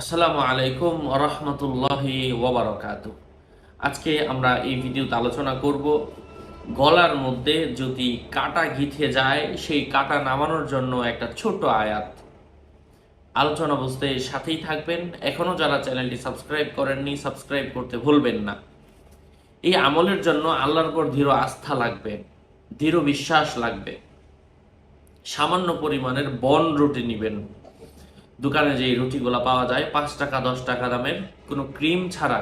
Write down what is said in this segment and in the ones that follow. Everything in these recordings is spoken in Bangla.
আসসালামু আলাইকুম রহমতুল্লাহি ওবরাকাত আজকে আমরা এই ভিডিওতে আলোচনা করব গলার মধ্যে যদি কাটা গিথে যায়, সেই কাটা নামানোর জন্য একটা ছোট আয়াত। আলোচনা বুঝতে সাথেই থাকবেন। এখনও যারা চ্যানেলটি সাবস্ক্রাইব করেননি, সাবস্ক্রাইব করতে ভুলবেন না। এই আমলের জন্য আল্লাহর উপর দৃঢ় আস্থা লাগবে, দৃঢ় বিশ্বাস লাগবে। সামান্য পরিমাণের বন রুটি নেবেন। দোকানে যে রুটিগুলো পাওয়া যায়, পাঁচ টাকা, দশ টাকা দামের, কোনো ক্রিম ছাড়া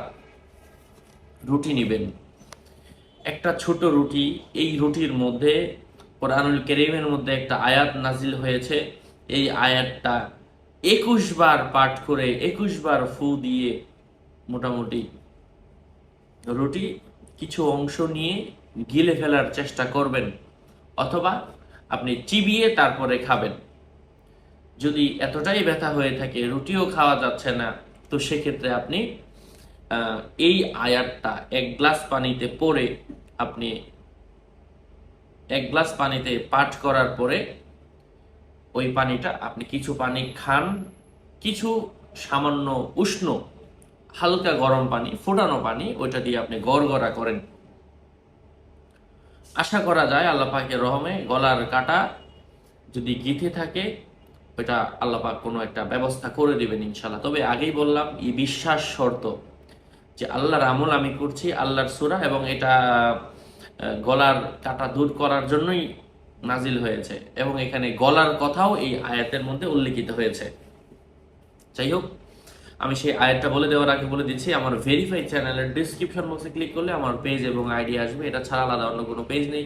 রুটি নেবেন। একটা ছোট রুটি, এই রুটির মধ্যে কোরআনুল কেরিমের মধ্যে একটা আয়াত নাজিল হয়েছে। এই আয়াতটা একুশ বার পাঠ করে, একুশ বার ফু দিয়ে মোটামুটি রুটি কিছু অংশ নিয়ে গিলে ফেলার চেষ্টা করবেন, অথবা আপনি চিবিয়ে তারপরে খাবেন। যদি এতটাই ব্যথা হয়ে থাকে, রুটিও খাওয়া যাচ্ছে না, তো সেক্ষেত্রে আপনি এই আয়াতটা এক গ্লাস পানিতে পরে আপনি এক গ্লাস পানিতে পাঠ করার পরে ওই পানিটা আপনি কিছু পানি খান, কিছু সামান্য উষ্ণ, হালকা গরম পানি, ফোটানো পানি, ওইটা দিয়ে আপনি গড়গড়া করেন। আশা করা যায় আল্লাহ পাকের রহমে গলার কাটা যদি গিথে থাকে ওইটা আল্লাহ পাক কোনো একটা ব্যবস্থা করে দেবেন ইনশাল্লাহ তবে আগেই বললাম, এই বিশ্বাস শর্ত যে আল্লাহর আমল আমি করছি আল্লাহর সুরা এবং এটা গলার কাটা দূর করার জন্যই নাজিল হয়েছে এবং এখানে গলার কথাও এই আয়াতের মধ্যে উল্লেখিত হয়েছে। যাই হোক, আমি সেই আয়াতটা বলে দেওয়ার আগে বলে দিচ্ছি, আমার ভেরিফাই চ্যানেলের ডিসক্রিপশন বক্সে ক্লিক করলে আমার পেজ এবং আইডি আসবে। এটা ছাড়া আলাদা অন্য কোনো পেজ নেই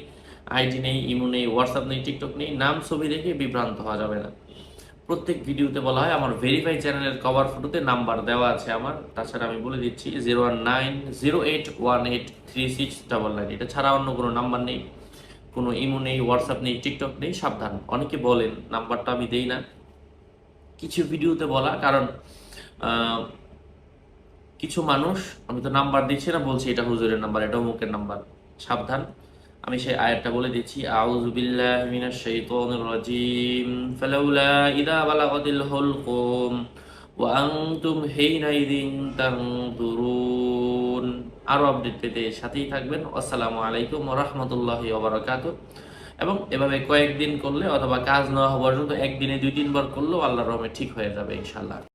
আইডি নেই ইমো নেই হোয়াটসঅ্যাপ নেই টিকটক নেই, নাম, ছবি দেখে বিভ্রান্ত হওয়া যাবে না। প্রত্যেক ভিডিওতে বলা হয় আমার ভেরিফাই চ্যানেলের কভার ফটোতে নাম্বার দেওয়া আছে আমার। তাছাড়া আমি বলে দিচ্ছি zero one nine zero eight one eight three six double nine এটা ছাড়া অন্য কোনো নাম্বার নেই, কোনো ইমো নেই হোয়াটসঅ্যাপ নেই টিকটক নেই, সাবধান। অনেকে বলেন নাম্বারটা আমি দেই না। কিছু ভিডিওতে বলা, কারণ কিছু মানুষ, আমি তো নাম্বার দিচ্ছি না, বলছি এটা হুজুরের নাম্বার এটা অমুকের নাম্বার সাবধান। আমি সেই আয়াতটা বলে দিচ্ছি, আউযু বিল্লাহি মিনাশ শাইতানির রাজিম। ফালাউলা ইযা বালাগাতিল হুলকুম ওয়া আনতুম হিনাইযিন তানজুরুন। আরও আপডেট পেতে সাথেই থাকবেন। আসসালামু আলাইকুম ওয়া রাহমাতুল্লাহি ওয়া বারাকাতুহু। এবং এভাবে কয়েকদিন করলে অথবা কাজ না হওয়া পর্যন্ত একদিনে দুই তিনবার করলেও আল্লাহর রহমে ঠিক হয়ে যাবে ইনশাআল্লাহ।